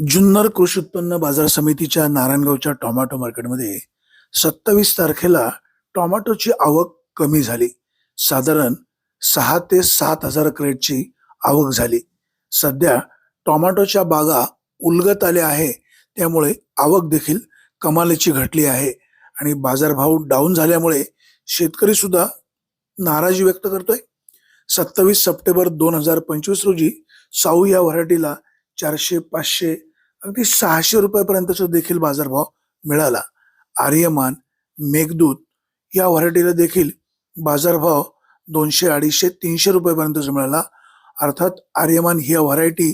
जुन्नर कृषी उत्पन्न बाजार समितीच्या नारायणगावच्या टोमॅटो मार्केटमध्ये सत्तावीस तारखेला टोमॅटोची आवक कमी झाली. साधारण सहा ते सात हजार क्रेटची आवक झाली. सध्या टोमॅटोच्या बागा उलगत आल्या आहे. त्यामुळे आवक देखील कमालीची घटली आहे आणि बाजारभाव डाऊन झाल्यामुळे शेतकरी सुद्धा नाराजी व्यक्त करतोय. सत्तावीस सप्टेंबर दोन हजार पंचवीस रोजी साऊ या व्हरायटीला चारशे पाचशे अगदी सहाशे रुपयापर्यंतचा देखील बाजारभाव मिळाला. आर्यमान मेघदूत या व्हरायटीला देखील बाजारभाव दोनशे अडीचशे तीनशे रुपयापर्यंतचा मिळाला. अर्थात आर्यमान ही व्हरायटी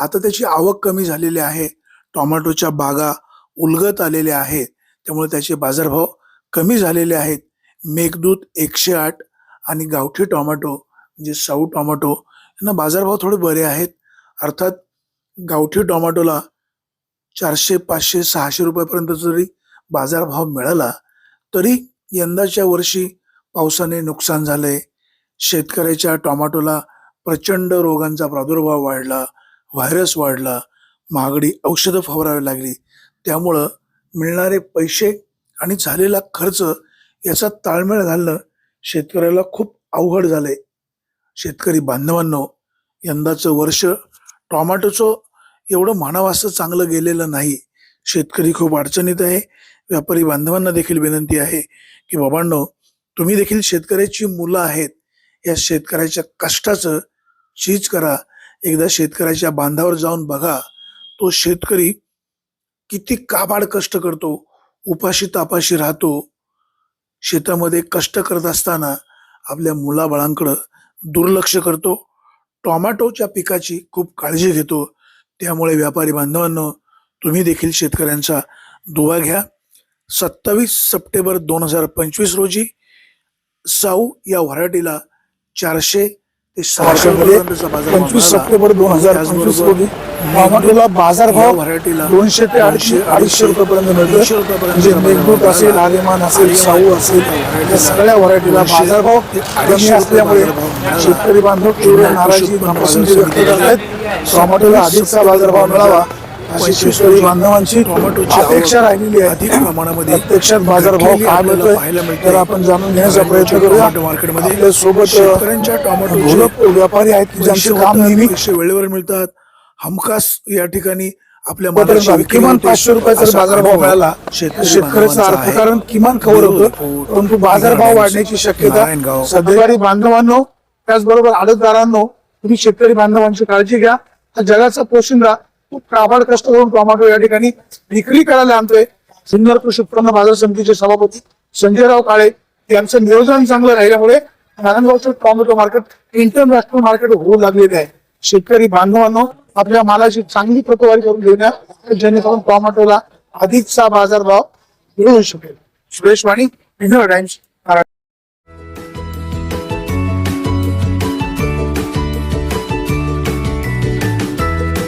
आता त्याची आवक कमी झालेली आहे. टोमॅटोच्या बागा उलगत आलेल्या आहेत. त्यामुळे त्याचे बाजारभाव कमी झालेले आहेत. मेघदूत एकशे आठ आणि गावठी टोमॅटो म्हणजे साऊ टोमॅटो यांना बाजारभाव थोडे बरे आहेत. अर्थात गावठी टोमॅटोला चारशे पाचशे सहाशे रुपयापर्यंत जरी बाजारभाव मिळाला तरी यंदाच्या वर्षी पावसाने नुकसान झालंय शेतकऱ्याच्या टोमॅटोला प्रचंड रोगांचा प्रादुर्भाव वाढला व्हायरस वाढला महागडी औषधं फवारावी लागली. त्यामुळं मिळणारे पैसे आणि झालेला खर्च याचा ताळमेळ घालणं शेतकऱ्याला खूप अवघड झालंय. शेतकरी बांधवांनो यंदाचं वर्ष टोमॅटोचं एवढं म्हणावं असं चांगलं गेलेलं नाही. शेतकरी खूप अडचणीत आहे. व्यापारी बांधवांना देखील विनंती आहे की बाबांनो तुम्ही देखील शेतकऱ्याची मुलं आहेत. या शेतकऱ्याच्या कष्टाचं चीज करा. एकदा शेतकऱ्याच्या बांधावर जाऊन बघा. तो शेतकरी किती काबाड कष्ट करतो. उपाशी तापाशी राहतो. शेतामध्ये कष्ट करत असताना आपल्या मुलाबाळांकडं दुर्लक्ष करतो. टोमॅटोच्या पिकाची खूप काळजी घेतो. त्यामुळे व्यापारी बांधवांनो तुम्ही देखील शेतकऱ्यांचा दुवा घ्या. सत्तावीस सप्टेंबर दोन हजार पंचवीस रोजी साऊ या व्हरायटीला चारशे सहाशे पंचवीस. सप्टेंबर दोन हजार पंचवीस रोजी टोमॅटोला या बाजारभाव व्हरायटीला दोनशे ते अडीचशे अडीचशे रुपयापर्यंत मिळतो म्हणजे मेघदूत असेल. आर्यमान असेल साऊ असेल या सगळ्या व्हरायटीला बाजारभाव कमी असल्यामुळे. शेतकरी बांधव तीव्र नाराजी नापसंती व्यक्त करत आहेत टोमॅटोला अधिकचा बाजारभाव मिळावा अशी बांधवांची टोमॅटोची अपेक्षा राहिलेली आहे अधिक प्रमाणामध्ये प्रत्यक्षात बाजारभाव काय मिळतोय पाहायला मिळते. तर आपण जाणून घेण्याचा प्रयत्न करूया टोमॅटो मार्केटमध्ये आपल्यासोबत शेतकऱ्यांच्या ढोलक व्यापारी आहेत ज्यांचं काम नेहमी वेळेवर मिळतात हमखास या ठिकाणी आपल्या किमान. पाचशे रुपयाचा बाजारभाव मिळाला शेतकऱ्याचं. अर्थकारण किमान कव्हर होतं परंतु बाजारभाव वाढण्याची शक्यता. सध्याकाळी बांधवांनो त्याचबरोबर आडतदारांनो तुम्ही शेतकरी बांधवांची काळजी घ्या हा जगाचा पोशिंदा खूप काबाड कष्ट करून टोमॅटो या ठिकाणी विक्री करायला आणतोय. सिन्नर कृषी उत्पन्न बाजार समितीचे सभापती संजयराव काळे यांचं नियोजन चांगलं राहिल्यामुळे नारायणगावचं टोमॅटो मार्केट इंटरनॅशनल मार्केट होऊ लागलेले आहे. शेतकरी बांधवांनो आपल्या मालाची चांगली प्रतवारी करून घेऊया. जेणेकरून टोमॅटोला अधिकचा बाजारभाव मिळू शकेल. सुरेश वाणी इंडिया टाइम्स